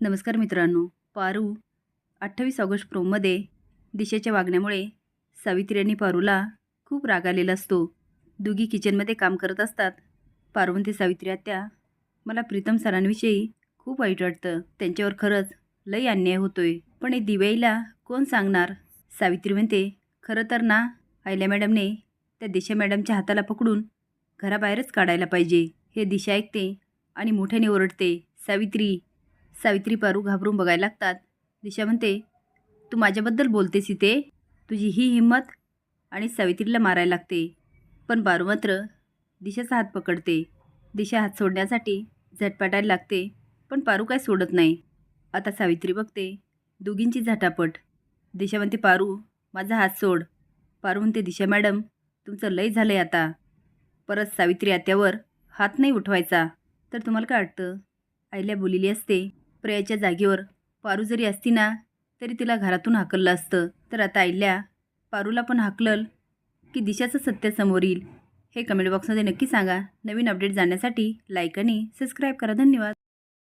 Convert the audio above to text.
नमस्कार मित्रांनो. पारू अठ्ठावीस ऑगस्ट प्रोममध्ये दिशेच्या वागण्यामुळे सावित्री आणि पारूला खूप राग आलेला असतो. दोघी किचनमध्ये काम करत असतात. पारू म्हणते सावित्री आत्या मला प्रीतम सरांविषयी खूप वाईट वाटतं. त्यांच्यावर खरंच लई अन्याय होतोय. पण हे दिवाळीला कोण सांगणार? सावित्री म्हणते खरं तर ना आयल्या मॅडमने त्या दिशा मॅडमच्या हाताला पकडून घराबाहेरच काढायला पाहिजे. हे दिशा ऐकते आणि मोठ्याने ओरडते सावित्री सावित्री पारू घाबरून बघायला लागतात. दिशा म्हणते तू माझ्याबद्दल बोलतेस इथे. तुझी ही हिंमत आणि सावित्रीला मारायला लागते. पण पारू मात्र दिशाचा हात पकडते. दिशा हात सोडण्यासाठी झटपाटायला लागते पण पारू काय सोडत नाही. आता सावित्री बघते दोघींची झटापट. दिशा म्हणते पारू माझा हात सोड. पारू म्हणते दिशा मॅडम तुमचं लय झालं आहे आता. परत सावित्री आत्यावर हात नाही उठवायचा. तर तुम्हाला काय वाटतं? आईला बोलिली असते प्रयाच्या जागेवर पारू जरी असती ना तरी तिला घरातून हाकललं असतं. तर आता आईल्या पारूला पण हाकलल की दिशाचं सत्य समोर येईल. हे कमेंट बॉक्समध्ये नक्की सांगा. नवीन अपडेट जाण्यासाठी लाईक आणि सबस्क्राईब करा. धन्यवाद.